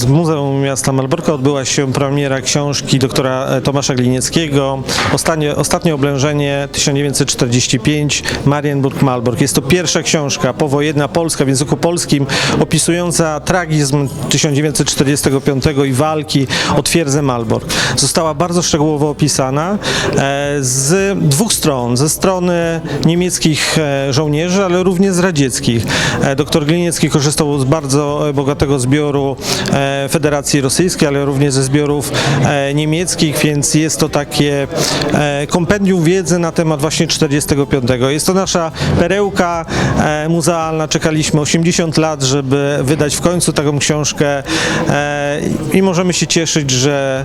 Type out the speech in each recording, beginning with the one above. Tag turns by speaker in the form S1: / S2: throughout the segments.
S1: z Muzeum Miasta Malborka odbyła się premiera książki doktora e, Tomasza Glinieckiego Ostatnie, Ostatnie oblężenie 1945 Marienburg-Malbork. Jest to pierwsza książka powojenna polska w języku polskim opisująca tragizm 1945 i walki o twierdzę Malbork. Została bardzo szczegółowo opisana e, z dwóch stron. Ze strony niemieckich e, żołnierzy, ale również z radzieckich. Doktor Gliniecki korzystał z bardzo bogatego zbioru Federacji Rosyjskiej, ale również ze zbiorów e, niemieckich, więc jest to takie e, kompendium wiedzy na temat właśnie 45. Jest to nasza perełka e, muzealna. Czekaliśmy 80 lat, żeby wydać w końcu taką książkę i możemy się cieszyć, że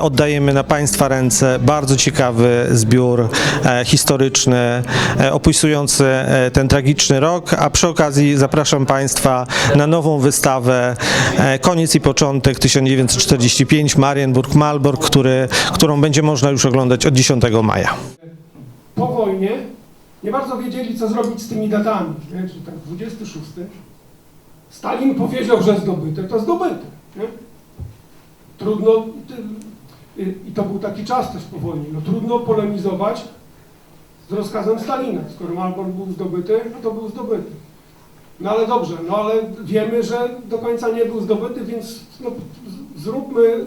S1: oddajemy na Państwa ręce bardzo ciekawy zbiór historyczny opisujący ten tragiczny rok, a przy okazji zapraszam Państwa na nową wystawę Koniec początek 1945 Marienburg-Malbork, który, którą będzie można już oglądać od 10 maja.
S2: po wojnie nie bardzo wiedzieli, co zrobić z tymi datami. Nie? Czyli tak 26. Stalin powiedział, że zdobyte, to zdobyte. Nie? Trudno, y, i to był taki czas też po wojnie, no trudno polemizować z rozkazem Stalina. Skoro Malbork był zdobyty, no to był zdobyty. No ale dobrze, no ale wiemy, że do końca nie był zdobyty, więc no, zróbmy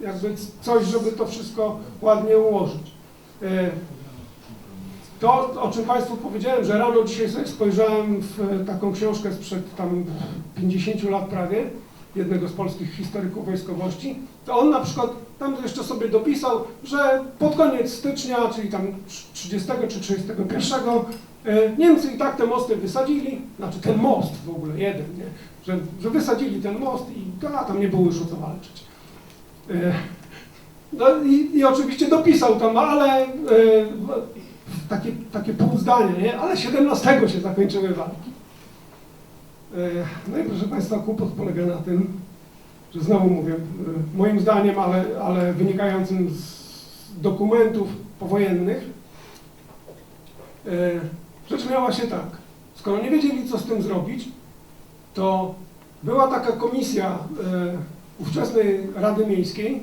S2: jakby coś, żeby to wszystko ładnie ułożyć. E, To, o czym Państwu powiedziałem, że rano dzisiaj sobie spojrzałem w taką książkę sprzed tam 50 lat prawie, jednego z polskich historyków wojskowości, to on na przykład tam jeszcze sobie dopisał, że pod koniec stycznia, czyli tam 30 czy 31, e, Niemcy i tak te mosty wysadzili, znaczy ten most w ogóle, jeden, nie? Że, że wysadzili ten most i to, tam nie było już o co walczyć. E, No i, i oczywiście dopisał tam, ale e, takie, takie pół zdania, nie? Ale 17 się zakończyły walki. E, No i proszę Państwa, kłopot polega na tym, że znowu mówię, e, moim zdaniem, ale, ale wynikającym z dokumentów powojennych, e, rzecz miała się tak. Skoro nie wiedzieli, co z tym zrobić, to była taka komisja e, ówczesnej Rady Miejskiej,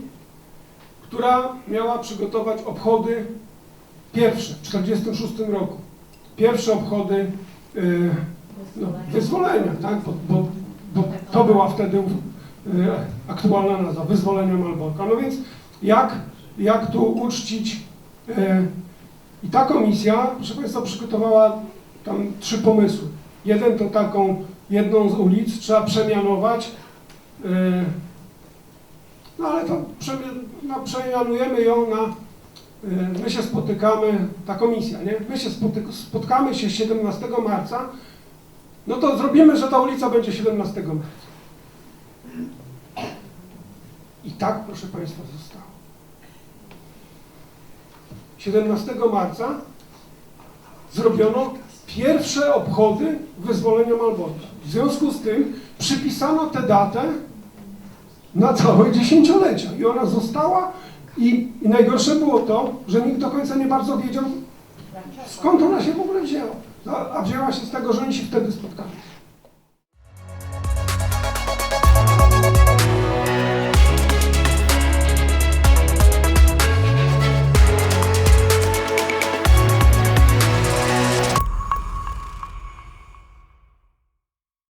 S2: która miała przygotować obchody pierwsze w 1946 roku. Pierwsze obchody y, no, wyzwolenia, tak? Bo, bo, bo to była wtedy y, aktualna nazwa, wyzwolenia Malborka. No więc jak, jak tu uczcić y, i ta komisja, proszę Państwa, przygotowała tam trzy pomysły. Jeden to taką jedną z ulic trzeba przemianować y, no ale to no, przemianujemy ją na, y, my się spotykamy, ta komisja, nie? My się spotkamy się 17 marca, no to zrobimy, że ta ulica będzie 17 marca. I tak, proszę Państwa, zostało. 17 marca zrobiono pierwsze obchody wyzwolenia Malborka. W związku z tym przypisano tę datę na całe dziesięciolecia. I ona została i, i najgorsze było to, że nikt do końca nie bardzo wiedział, skąd ona się w ogóle wzięła. A, wzięła się z tego, że oni się wtedy spotkali.